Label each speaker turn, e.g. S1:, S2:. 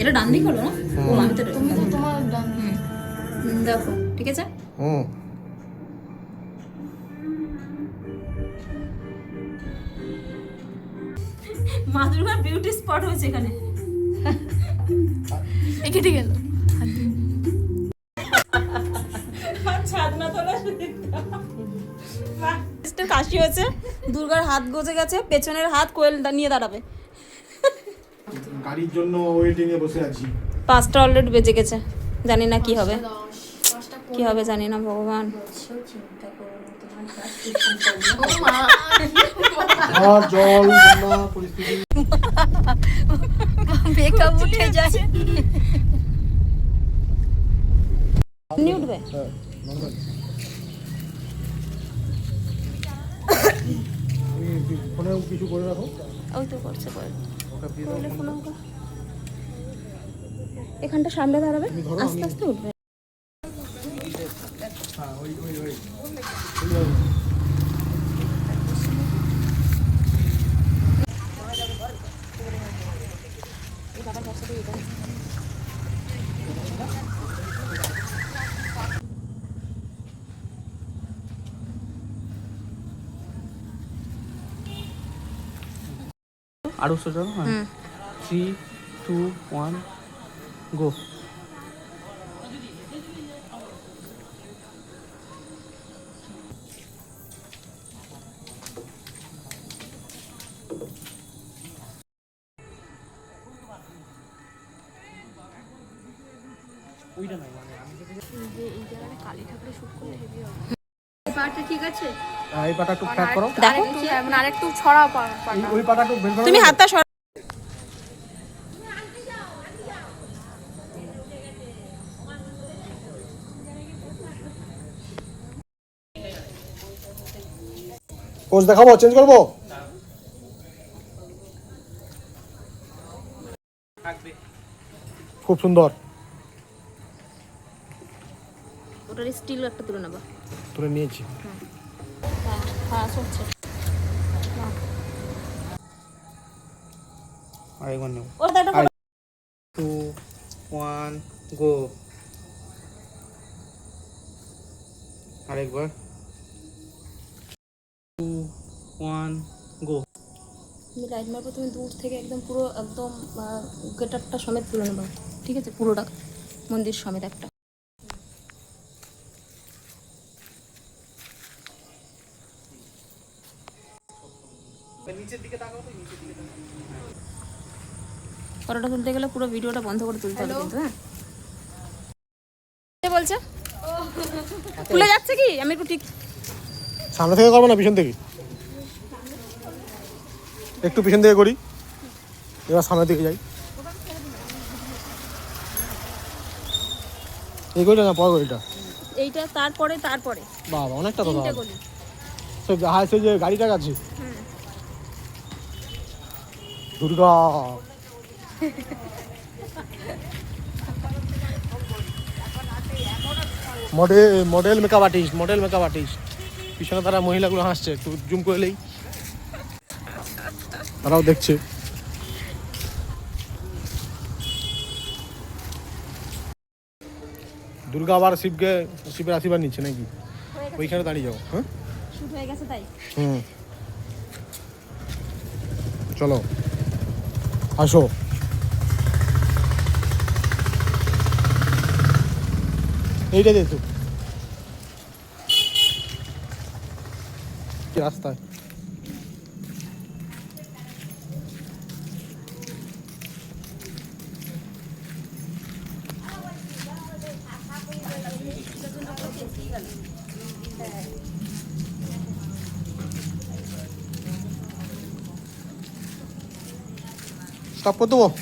S1: এটা ডান দিক হলো না? ও আমি তো
S2: তুমি তো তোমার ডান
S1: দেখো ঠিক আছে?
S3: হুম।
S1: মা দুর্গার বিউটি স্পট হয়েছে এখানে।
S2: কেটে গেল।
S1: কাশি হয়েছে। দুর্গার হাত গজে গেছে পেছনের হাত কোয়েল নিয়ে দাঁড়াবে।
S3: গাড়ির জন্য ওয়েটিং এ বসে আছি।
S1: পাঁচটা অলরেডি বেজে গেছে। জানি না কি হবে। কি হবে জানি না ভগবান।
S3: জল পরিস্থিতি।
S1: মেকআপ উঠে যায়।
S3: হ্যাঁ কিছু করে রাখো?
S1: ওই তো করছে করে। এখানটা সামনে দাঁড়াবে। আস্তে আস্তে উঠবে
S3: হ্যাঁ ওই ওই ওই ওই
S4: আরও সোজা হ্যাঁ। থ্রি টু ওয়ান গো ওইটা মানে আমি
S2: পাটা ঠিক আছে?
S3: হ্যাঁ, এই পাটা একটু ফ্যাট করো।
S1: দেখো
S2: আরেকটু মানে আরেকটু ছড়া পাটা।
S3: ওই পাটা একটু বের
S1: তুমি হাতটা সর
S3: পোজ দেখাবো চেঞ্জ করব? খুব সুন্দর।
S1: ওটার স্টিল একটা তুলে নেবা।
S3: তুলে নিয়েছি
S1: হ্যাঁ হ্যাঁ
S4: আরেকবার নেব টু ওয়ান গো আরেকবার টু ওয়ান গো
S1: তুমি লাইট মারবো তুমি দূর থেকে একদম পুরো একদম গেটারটা সমেত তুলে নেবা। ঠিক আছে? পুরোটা। মন্দির সমেত একটা।
S4: নিচের দিকে তাকাও তো নিচের দিকে তাকাও।
S1: ফটোটা তুলতে গেলে পুরো ভিডিওটা বন্ধ করে তুলতে হবে কিন্তু হ্যাঁ। কে বলছে? খুলে যাচ্ছে কি? আমি একটু ঠিক
S3: সামনে থেকে করব না পিছন থেকে? একটু পিছন থেকে করি। এবার সামনের দিকে যাই। এই গলিটা না পর গলিটা?
S1: এইটা তারপরে তারপরে।
S3: বাবা অনেকটা
S1: গলি।
S3: সেই হ্যাঁ যে গাড়িটা আছে Durga. Model model makeup artist model makeup artist পিছনে তারা মহিলাগুলো হাসছে একটু জুম করলেই তারাও দেখছে। দুর্গা আবার শিবকে শিবের আশীর্বাদ নিচ্ছে নাকি? ওইখানে দাঁড়িয়ে যাও হ্যাঁ?
S1: হয়ে গেছে তাই।
S3: হুম। চলো। আসো এইটা দে তো কি রাস্তায় Tapos doon.